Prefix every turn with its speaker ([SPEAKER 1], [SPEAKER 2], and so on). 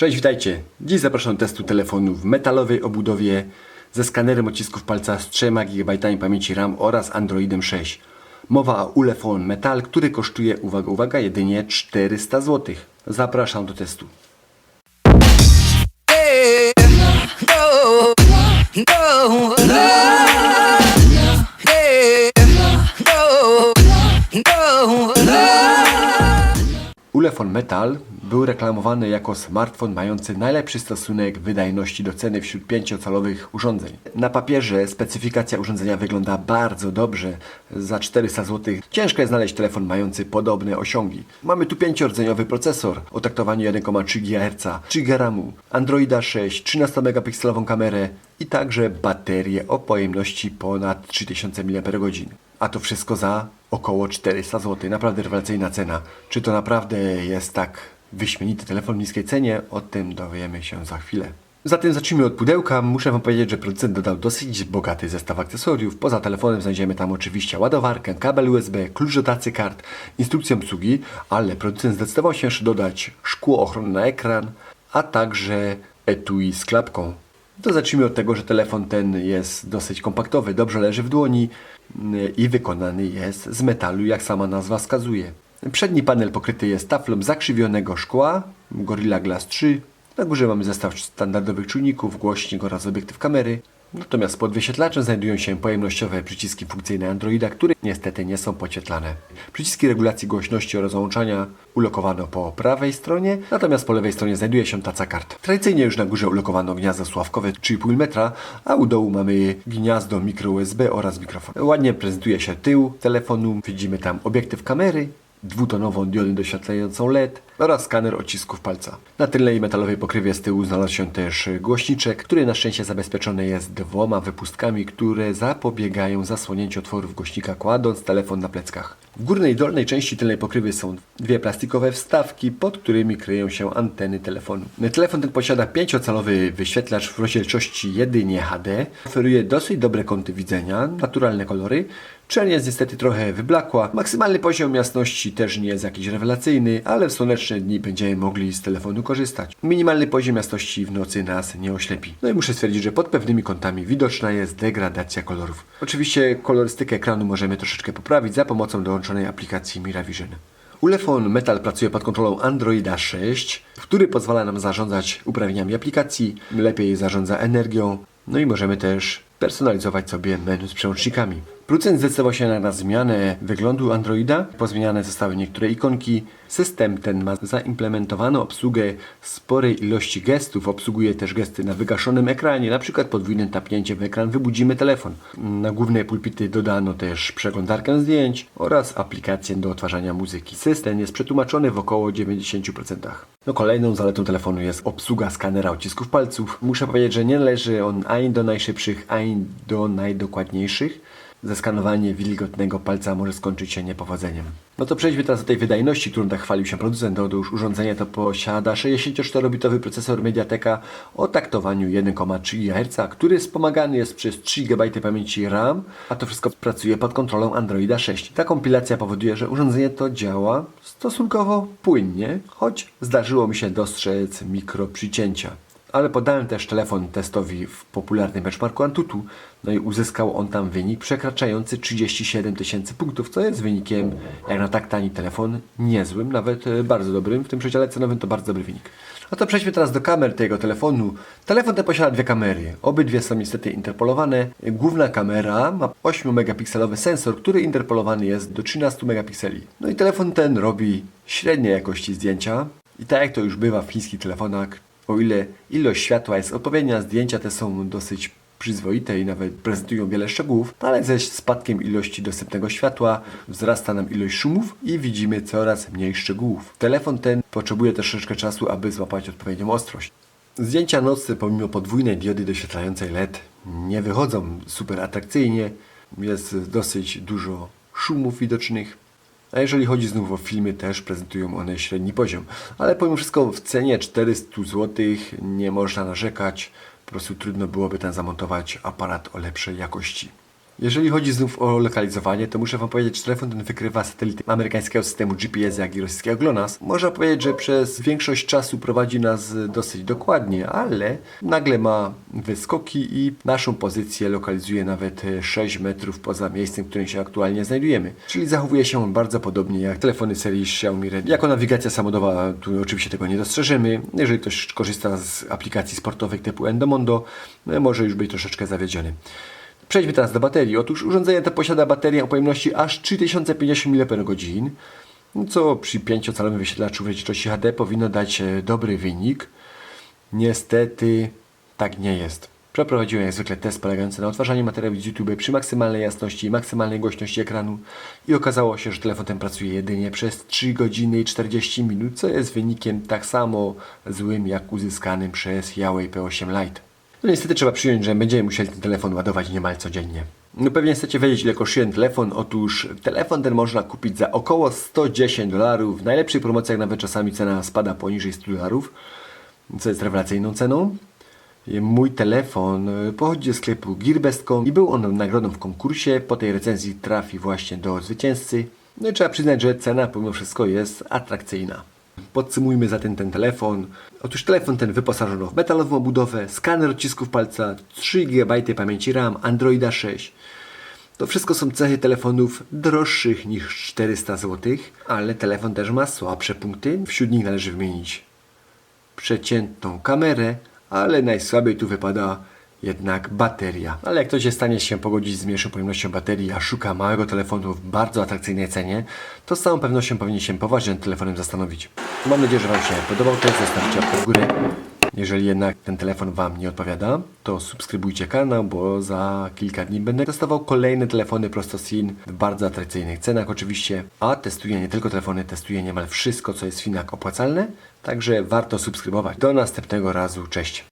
[SPEAKER 1] Cześć, witajcie. Dziś zapraszam do testu telefonu w metalowej obudowie ze skanerem odcisków palca z 3 GB pamięci RAM oraz Androidem 6. Mowa o Ulefone Metal, który kosztuje, uwaga, uwaga, jedynie 400 zł. Zapraszam do testu. Ulefone Metal był reklamowany jako smartfon mający najlepszy stosunek wydajności do ceny wśród 5-calowych urządzeń. Na papierze specyfikacja urządzenia wygląda bardzo dobrze. Za 400 zł ciężko jest znaleźć telefon mający podobne osiągi. Mamy tu 5-rdzeniowy procesor o taktowaniu 1,3 GHz, 3 GB RAMu, Androida 6, 13-megapikselową kamerę i także baterię o pojemności ponad 3000 mAh. A to wszystko za około 400 zł. Naprawdę rewelacyjna cena. Czy to naprawdę jest tak wyśmienity telefon w niskiej cenie? O tym dowiemy się za chwilę. Zatem zacznijmy od pudełka. Muszę Wam powiedzieć, że producent dodał dosyć bogaty zestaw akcesoriów. Poza telefonem znajdziemy tam oczywiście ładowarkę, kabel USB, klucz do tacy kart, instrukcję obsługi, ale producent zdecydował się jeszcze dodać szkło ochronne na ekran, a także etui z klapką. To zacznijmy od tego, że telefon ten jest dosyć kompaktowy, dobrze leży w dłoni yy, i wykonany jest z metalu, jak sama nazwa wskazuje. Przedni panel pokryty jest taflą zakrzywionego szkła Gorilla Glass 3. Na górze mamy zestaw standardowych czujników, głośnik oraz obiektyw kamery. Natomiast pod wyświetlaczem znajdują się pojemnościowe przyciski funkcyjne Androida, które niestety nie są podświetlane. Przyciski regulacji głośności oraz załączania ulokowano po prawej stronie, natomiast po lewej stronie znajduje się taca kart. Tradycyjnie już na górze ulokowano gniazdo sławkowe 3,5 metra, a u dołu mamy gniazdo mikro USB oraz mikrofon. Ładnie prezentuje się tył telefonu, widzimy tam obiektyw kamery, dwutonową diodę doświetlającą LED oraz skaner odcisków palca. Na tylnej metalowej pokrywie z tyłu znalazł się też głośniczek, który na szczęście zabezpieczony jest dwoma wypustkami, które zapobiegają zasłonięciu otworów głośnika kładąc telefon na pleckach. W górnej i dolnej części tylnej pokrywy są dwie plastikowe wstawki, pod którymi kryją się anteny telefonu. Telefon ten posiada 5-calowy wyświetlacz w rozdzielczości jedynie HD. Oferuje dosyć dobre kąty widzenia, naturalne kolory, Czerń jest niestety trochę wyblakła. Maksymalny poziom jasności też nie jest jakiś rewelacyjny, ale w słoneczne dni będziemy mogli z telefonu korzystać. Minimalny poziom jasności w nocy nas nie oślepi. No i muszę stwierdzić, że pod pewnymi kątami widoczna jest degradacja kolorów. Oczywiście kolorystykę ekranu możemy troszeczkę poprawić za pomocą dołączonej aplikacji Miravision. Ulefone Metal pracuje pod kontrolą Androida 6, który pozwala nam zarządzać uprawnieniami aplikacji, lepiej zarządza energią, no i możemy też personalizować sobie menu z przełącznikami. Producent zdecydował się na zmianę wyglądu Androida. Pozmieniane zostały niektóre ikonki. System ten ma zaimplementowaną obsługę sporej ilości gestów. Obsługuje też gesty na wygaszonym ekranie, na przykład podwójnym tapnięciem w ekran wybudzimy telefon. Na głównej pulpity dodano też przeglądarkę zdjęć oraz aplikację do odtwarzania muzyki. System jest przetłumaczony w około 90%. No kolejną zaletą telefonu jest obsługa skanera odcisków palców. Muszę powiedzieć, że nie należy on ani do najszybszych, ani do najdokładniejszych. Zeskanowanie wilgotnego palca może skończyć się niepowodzeniem. No to przejdźmy teraz do tej wydajności, którą tak chwalił się producent. Otóż urządzenie to posiada 64-bitowy procesor Mediateka o taktowaniu 1,3 GHz, który wspomagany jest przez 3 GB pamięci RAM, a to wszystko pracuje pod kontrolą Androida 6. Ta kompilacja powoduje, że urządzenie to działa stosunkowo płynnie, choć zdarzyło mi się dostrzec mikroprzycięcia ale podałem też telefon testowi w popularnym benchmarku Antutu, no i uzyskał on tam wynik przekraczający 37 tysięcy punktów, co jest wynikiem, jak na tak tani telefon, niezłym, nawet e, bardzo dobrym. W tym przedziale cenowym to bardzo dobry wynik. No to przejdźmy teraz do kamer tego telefonu. Telefon ten posiada dwie kamery. Obydwie są niestety interpolowane. Główna kamera ma 8-megapikselowy sensor, który interpolowany jest do 13 megapikseli. No i telefon ten robi średniej jakości zdjęcia. I tak jak to już bywa w chińskich telefonach, o ile ilość światła jest odpowiednia, zdjęcia te są dosyć przyzwoite i nawet prezentują wiele szczegółów, ale ze spadkiem ilości dostępnego światła wzrasta nam ilość szumów i widzimy coraz mniej szczegółów. Telefon ten potrzebuje też troszeczkę czasu, aby złapać odpowiednią ostrość. Zdjęcia nocne pomimo podwójnej diody doświetlającej LED nie wychodzą super atrakcyjnie, jest dosyć dużo szumów widocznych. A jeżeli chodzi znów o filmy, też prezentują one średni poziom. Ale pomimo wszystko w cenie 400 zł nie można narzekać. Po prostu trudno byłoby tam zamontować aparat o lepszej jakości. Jeżeli chodzi znów o lokalizowanie, to muszę Wam powiedzieć, że telefon ten wykrywa satelity amerykańskiego systemu GPS, jak i rosyjskiego GLONASS. Można powiedzieć, że przez większość czasu prowadzi nas dosyć dokładnie, ale nagle ma wyskoki i naszą pozycję lokalizuje nawet e, 6 metrów poza miejscem, w którym się aktualnie znajdujemy. Czyli zachowuje się on bardzo podobnie jak telefony serii Xiaomi Redmi. Jako nawigacja samochodowa, tu oczywiście tego nie dostrzeżemy. Jeżeli ktoś korzysta z aplikacji sportowych typu Endomondo, może już być troszeczkę zawiedziony. Przejdźmy teraz do baterii. Otóż urządzenie to posiada baterię o pojemności aż 3050 mAh, co przy 5-calowym wyświetlaczu rozdzielczości HD powinno dać e, dobry wynik. Niestety tak nie jest. Przeprowadziłem jak zwykle test polegający na odtwarzaniu materiałów z YouTube przy maksymalnej jasności i maksymalnej głośności ekranu i okazało się, że telefon ten pracuje jedynie przez 3 godziny i 40 minut, co jest wynikiem tak samo złym jak uzyskanym przez Huawei P8 Lite. No niestety trzeba przyjąć, że będziemy musieli ten telefon ładować niemal codziennie. No pewnie chcecie wiedzieć ile kosztuje ten telefon. Otóż telefon ten można kupić za około 110 dolarów. W najlepszych promocjach nawet czasami cena spada poniżej 100 dolarów, co jest rewelacyjną ceną. Mój telefon y, pochodzi ze sklepu Gearbest.com i był on nagrodą w konkursie. Po tej recenzji trafi właśnie do zwycięzcy. No i trzeba przyznać, że cena pomimo wszystko jest atrakcyjna. Podsumujmy zatem ten telefon. Otóż telefon ten wyposażono w metalową obudowę, skaner odcisków palca, 3 GB pamięci RAM, Androida 6. To wszystko są cechy telefonów droższych niż 400 zł, ale telefon też ma słabsze punkty. Wśród nich należy wymienić przeciętną kamerę, ale najsłabiej tu wypada jednak bateria. Ale jak ktoś jest w stanie się pogodzić z mniejszą pojemnością baterii, a szuka małego telefonu w bardzo atrakcyjnej cenie, to z całą pewnością powinien się poważnie nad telefonem zastanowić. Mam nadzieję, że Wam się podobał test, zostawcie łapkę w górę. Jeżeli jednak ten telefon Wam nie odpowiada, to subskrybujcie kanał, bo za kilka dni będę testował kolejne telefony prosto z Chin w bardzo atrakcyjnych cenach oczywiście, a testuję nie tylko telefony, testuję niemal wszystko, co jest w Chinach opłacalne, także warto subskrybować. Do następnego razu, cześć!